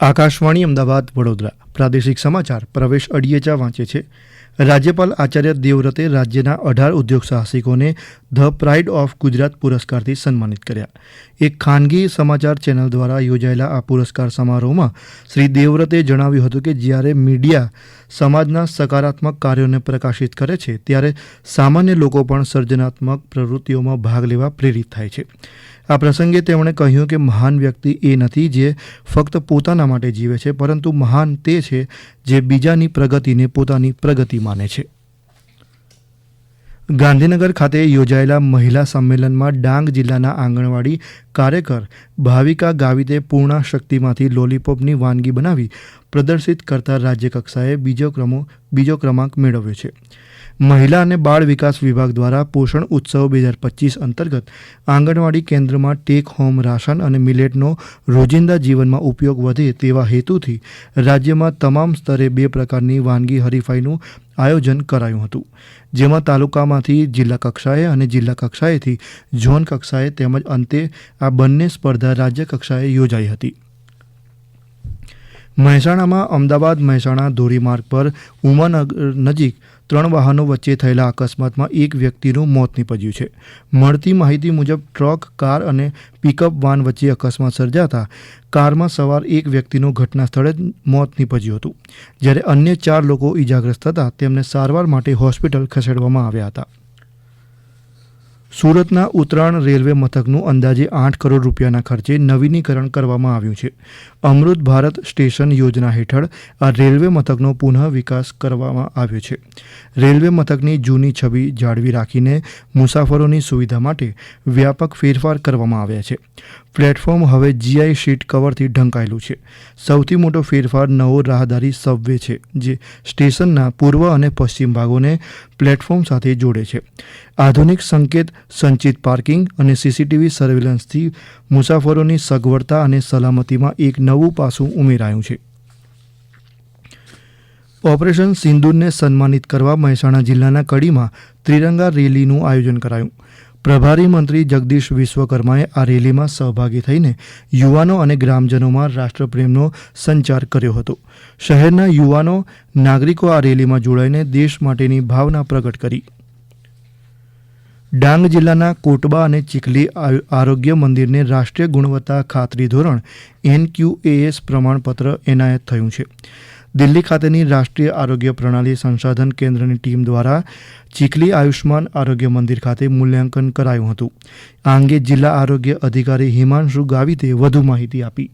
આકાશવાણી અમદાવાદ વડોદરા. પ્રાદેશિક સમાચાર પ્રવેશ અડિયેચા વાંચે છે. રાજ્યપાલ આચાર્ય દેવવ્રતે રાજ્યના અઢાર ઉદ્યોગ સાહસિકોને ધ પ્રાઇડ ઓફ ગુજરાત પુરસ્કારથી સન્માનિત કર્યા. એક ખાનગી સમાચાર ચેનલ દ્વારા યોજાયેલા આ પુરસ્કાર સમારોહમાં શ્રી દેવવ્રતે જણાવ્યું હતું કે જ્યારે મીડિયા સમાજના સકારાત્મક કાર્યોને પ્રકાશિત કરે છે, ત્યારે સામાન્ય લોકો પણ સર્જનાત્મક પ્રવૃત્તિઓમાં ભાગ લેવા પ્રેરિત થાય છે. આ પ્રસંગે તેમણે કહ્યું કે મહાન વ્યક્તિ એ નથી જે ફક્ત પોતાના માટે જીવે છે, પરંતુ મહાન તે છે જે બીજાની પ્રગતિને પોતાની પ્રગતિ માને છે. ગાંધીનગર ખાતે યોજાયેલા મહિલા સંમેલનમાં ડાંગ જિલ્લાના આંગણવાડી કાર્યકર ભાવિકા ગાવિતે પૂર્ણા શક્તિમાંથી લોલીપોપની વાનગી બનાવી પ્રદર્શિત કરતા રાજ્યકક્ષાએ બીજો ક્રમો, બીજો ક્રમાંક મેળવ્યો છે. મહિલા અને બાળ વિકાસ વિભાગ દ્વારા પોષણ ઉત્સવ બે હજાર પચીસ અંતર્ગત આંગણવાડી કેન્દ્રમાં ટેક હોમ રાશન અને મિલેટનો રોજિંદા જીવનમાં ઉપયોગ વધે તેવા હેતુથી રાજ્યમાં તમામ સ્તરે બે પ્રકારની વાનગી હરીફાઈનું આયોજન કરાયું હતું. જેમાં તાલુકામાંથી જિલ્લા કક્ષાએ અને જિલ્લા કક્ષાએથી ઝોન કક્ષાએ તેમજ અંતે આ બંને સ્પર્ધા રાજ્ય કક્ષાએ યોજાઈ હતી. મહેસાણામાં અમદાવાદ મહેસાણા ધોરીમાર્ગ પર ઉમાનગર નજીક ત્રણ વાહનો વચ્ચે થયેલા અકસ્માતમાં એક વ્યક્તિનું મોત નીપજ્યું છે. મળતી માહિતી મુજબ, ટ્રક, કાર અને પિકઅપ વાન વચ્ચે અકસ્માત સર્જાતા કારમાં સવાર એક વ્યક્તિનું ઘટના સ્થળે જ મોત નીપજ્યું હતું. જ્યારે અન્ય ચાર લોકો ઈજાગ્રસ્ત હતા, તેમને સારવાર માટે હોસ્પિટલ ખસેડવામાં આવ્યા હતા. સુરતના ઉત્તરાયણ રેલવે મથકનું અંદાજે આઠ કરોડ રૂપિયાના ખર્ચે નવીનીકરણ કરવામાં આવ્યું છે. અમૃત ભારત સ્ટેશન યોજના હેઠળ આ રેલવે મથકનો પુનઃ વિકાસ કરવામાં આવ્યો છે. રેલવે મથકની જૂની છબી જાળવી રાખીને મુસાફરોની સુવિધા માટે વ્યાપક ફેરફાર કરવામાં આવ્યા છે. પ્લેટફોર્મ હવે જીઆઈ શીટ કવરથી ઢંકાયેલું છે. સૌથી મોટો ફેરફાર નવો રાહદારી સબવે છે, જે સ્ટેશનના પૂર્વ અને પશ્ચિમ ભાગોને પ્લેટફોર્મ સાથે જોડે છે. આધુનિક સંકેત, સંચિત પાર્કિંગ અને સીસીટીવી સર્વેલન્સથી મુસાફરોની સગવડતા અને સલામતીમાં એક નવું પાસું ઉમેરાયું છે. ઓપરેશન સિંદૂરને સન્માનિત કરવા મહેસાણા જિલ્લાના કડીમાં ત્રિરંગા રેલીનું આયોજન કરાયું. પ્રભારી મંત્રી જગદીશ વિશ્વકર્માએ આ રેલીમાં સહભાગી થઈને યુવાનો અને ગ્રામજનોમાં રાષ્ટ્રપ્રેમનો સંચાર કર્યો હતો. શહેરના યુવાનો, નાગરિકો આ રેલીમાં જોડાઈને દેશ માટેની ભાવના પ્રગટ કરી. ડાંગ જિલ્લાના કોટબા અને ચીખલી આરોગ્ય મંદિરને રાષ્ટ્રીય ગુણવત્તા ખાતરી ધોરણ, એનક્યુએએસ પ્રમાણપત્ર એનાયત થયું છે. દિલ્હી ખાતેની રાષ્ટ્રીય આરોગ્ય પ્રણાલી સંશોધન કેન્દ્રની ટીમ દ્વારા ચીખલી આયુષ્માન આરોગ્ય મંદિર ખાતે મૂલ્યાંકન કરાયું હતું. આ અંગે જિલ્લા આરોગ્ય અધિકારી હિમાંશુ ગાવિતે વધુ માહિતી આપી.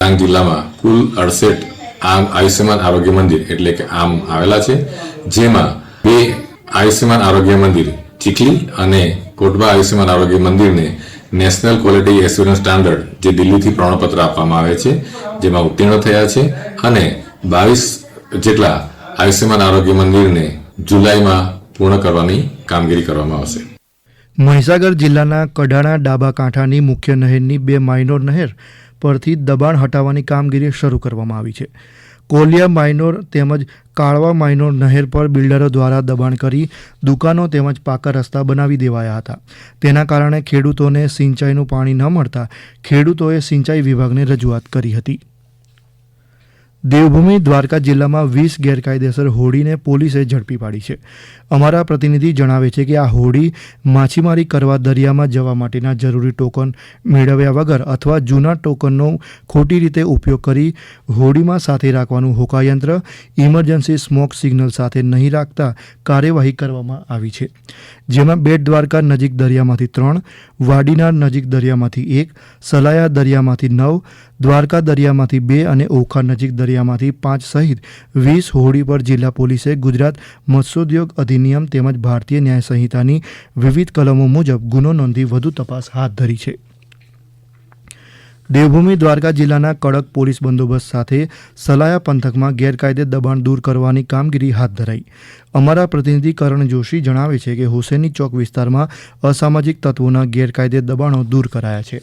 ડાંગ જિલ્લામાં કુલ અડસઠ આમ આયુષ્યમાન આરોગ્ય મંદિર એટલે કે આમ આવેલા છે, જેમાં બે આયુષ્યમાન આરોગ્ય મંદિર, ચીખલી અને કોટબા આયુષ્યમાન આરોગ્ય મંદિરને નેશનલ ક્વોલિટી એસ્યોરન્સ સ્ટાન્ડર્ડ, જે દિલ્હીથી પ્રમાણપત્ર આપવામાં આવે છે, જેમાં ઉત્તીર્ણ થયા છે અને બાવીસ જેટલા આયુષ્યમાન આરોગ્ય મંદિરને જુલાઈમાં પૂર્ણ કરવાની કામગીરી કરવામાં આવશે. મહીસાગર જિલ્લાના કડાણા ડાબા કાંઠાની મુખ્ય નહેરની બે માઇનોર નહેર પરથી દબાણ હટાવવાની કામગીરી શરૂ કરવામાં આવી છે. કોલિયા માઇનોર તેમજ કાળવા માઇનોર નહેર પર બિલ્ડરો દ્વારા દબાણ કરી દુકાનો તેમજ પાકા રસ્તા બનાવી દેવાયા હતા. તેના કારણે ખેડૂતોને સિંચાઈનું પાણી ન મળતા ખેડૂતોએ સિંચાઈ વિભાગને રજૂઆત કરી હતી. દેવભૂમિ દ્વારકા જિલ્લામાં વીસ ગેરકાયદેસર હોડીને પોલીસે ઝડપી પાડી છે. અમારા પ્રતિનિધિ જણાવે છે કે આ હોડી માછીમારી કરવા દરિયામાં જવા માટેના જરૂરી ટોકન મેળવ્યા વગર અથવા જૂના ટોકનનો ખોટી રીતે ઉપયોગ કરી હોડીમાં સાથે રાખવાનું હોકાયંત્ર, ઇમરજન્સી સ્મોક સિગ્નલ સાથે નહીં રાખતા કાર્યવાહી કરવામાં આવી છે. જેમાં બેટ દ્વારકા નજીક દરિયામાંથી ત્રણ વાડીનાર નજીક દરિયામાંથી એક, સલાયા દરિયામાંથી નવ, દ્વારકા દરિયામાંથી બે અને ઓખા નજીક દરિયામાંથી પાંચ સહિત વીસ હોડી પર જિલ્લા પોલીસે ગુજરાત મત્સ્યોદ્યોગ અધિનિયમ તેમજ ભારતીય ન્યાય સંહિતાની વિવિધ કલમો મુજબ ગુનો નોંધી વધુ તપાસ હાથ ધરી છે. દેવભૂમિ દ્વારકા જિલ્લાના કડક પોલીસ બંદોબસ્ત સાથે સલાયા પંથકમાં ગેરકાયદે દબાણ દૂર કરવાની કામગીરી હાથ ધરાઈ. અમારા પ્રતિનિધિ કરણ જોશી જણાવે છે કે હુસેની ચોક વિસ્તારમાં અસામાજિક તત્વોના ગેરકાયદે દબાણો દૂર કરાયા છે.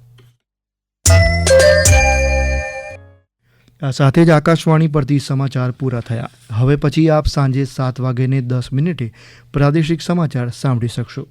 સાથે જ આકાશવાણી પરથી સમાચાર પૂરા થયા. હવે પછી આપ સાંજે સાત વાગ્યે દસ મિનિટે પ્રાદેશિક સમાચાર સાંભળી શકશો.